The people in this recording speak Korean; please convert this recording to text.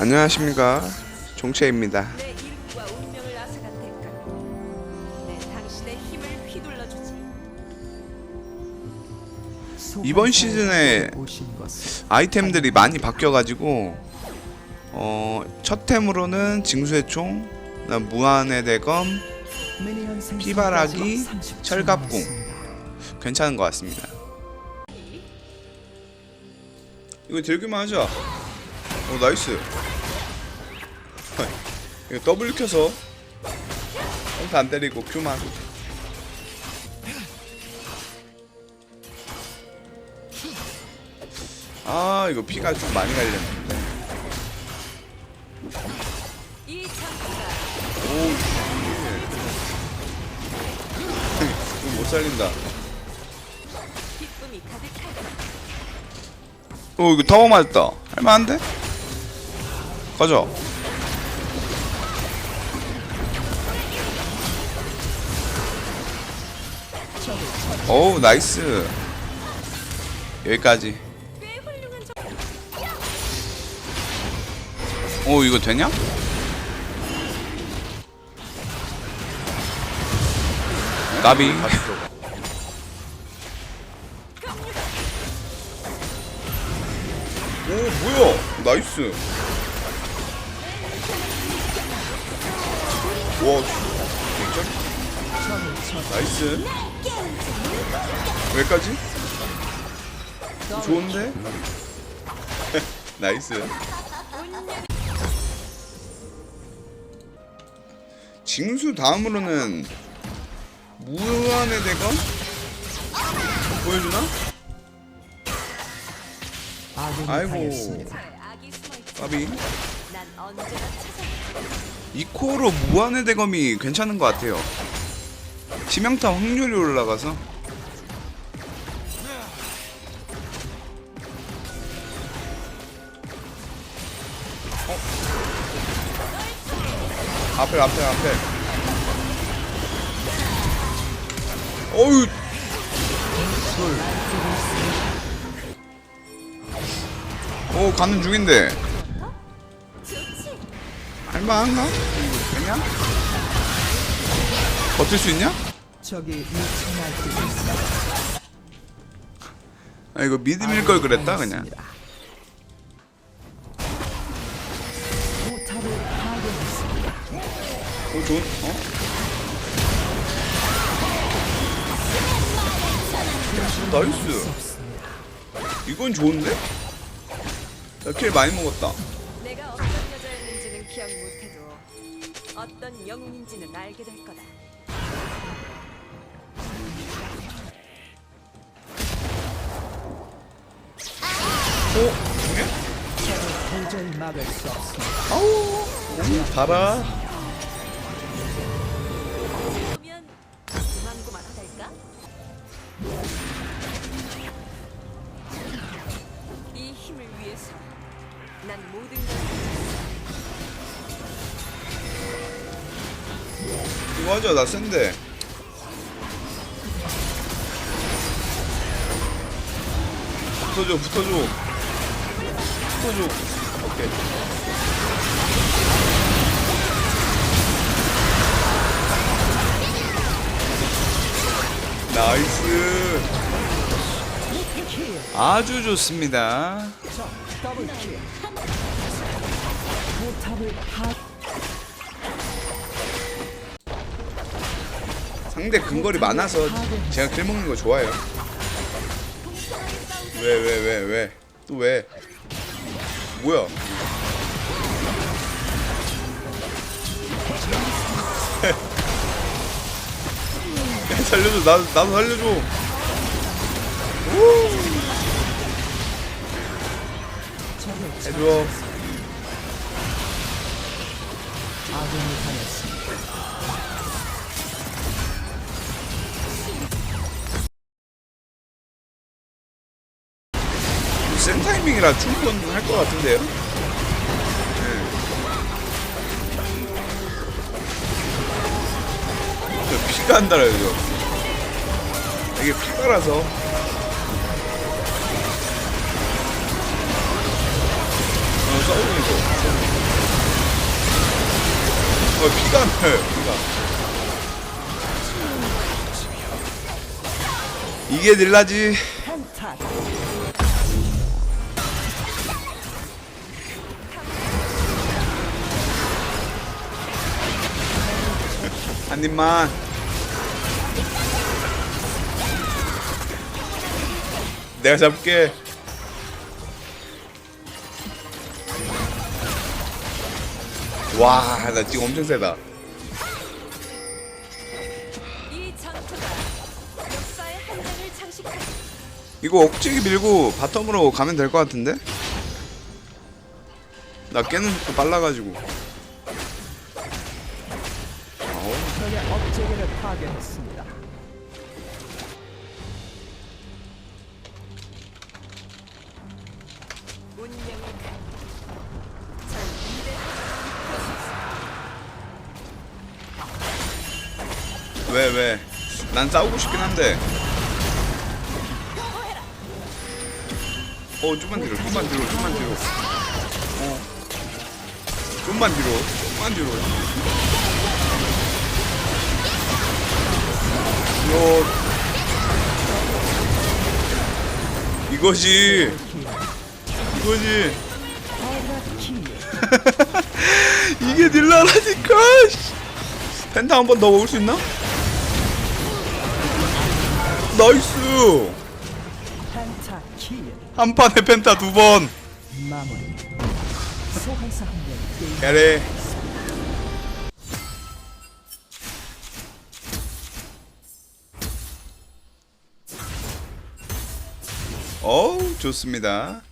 안녕하십니까 종채입니다 이번 시즌에 아이템들이 많이 바뀌어가지고 어, 첫 템으로는 징수의 총, 무한의 대검, 피바라기, 철갑궁 괜찮은 것 같습니다. 이거 들기만 하자. 오 나이스. 이거 더블 켜서 평타 안 때리고 큐만. 아 이거 피가 좀 많이 갈렸는데. 오. 이거 못 살린다. 어 이거 타워 맞았다. 할만한데? 가자. 어우 나이스. 여기까지. 오 이거 되냐? 까비. 오 뭐야? 나이스. 와, 진짜? 나이스. 여기까지? 좋은데? 나이스. 징수 다음으로는 무한의 대검 보여주나? 아이고 까비 이코로 무한의 대검이 괜찮은 것 같아요. 치명타 확률이 올라가서. 어? 앞에 앞에 앞에. 어휴! 오 가는 중인데 할만한가? 되냐? 버틸 수 있냐? 저기. 아 이거 믿음일 걸 그랬다 그냥. 오 좋은 어? 나이스 이건 좋은데? 나 킬 많이 먹었다 어떤 영웅인지는 알게 될 거다 도저히 막을 수 없습니다. 아우 그러면? 이 힘을 위해서 난 모든 걸 하자 나 센데. 붙어줘 붙어줘. 붙어줘. 오케이. 나이스. 아주 좋습니다 상대 근거리 많아서 제가 킬 먹는 거 좋아해요. 왜 왜 왜 왜? 또 왜? 뭐야? 야, 살려줘 나 나도 살려줘. 적을 해줘. 아군이 당했습 타이밍이라 충분 할 것 같은데요? 네. 피가 안 달아요, 이거. 이게 피가라서. 어, 싸우는 거. 피가 나요 피가 이게 딜라지 한 입만. 내가 잡게. 와 나 지금 엄청 세다. 이 전투가 역사의 한 장을 장식하는 이거 억지기 밀고 바텀으로 가면 될 것 같은데? 나 깨는 속도 빨라가지고 업체계를 파괴했습니다. 운명의 왜 왜? 난 싸우고 싶긴 한데 어 좀만 뒤로 좀만 뒤로 좀만 뒤로 어 좀만 뒤로 좀만 뒤로 이거 이거지 이거지 키 이게 딜라라니까 씨. 펜타 한 번 더 먹을 수 있나? 나이스 한 판에 펜타 두 번 마무리. 소환사 한명 게임 야래 어우 좋습니다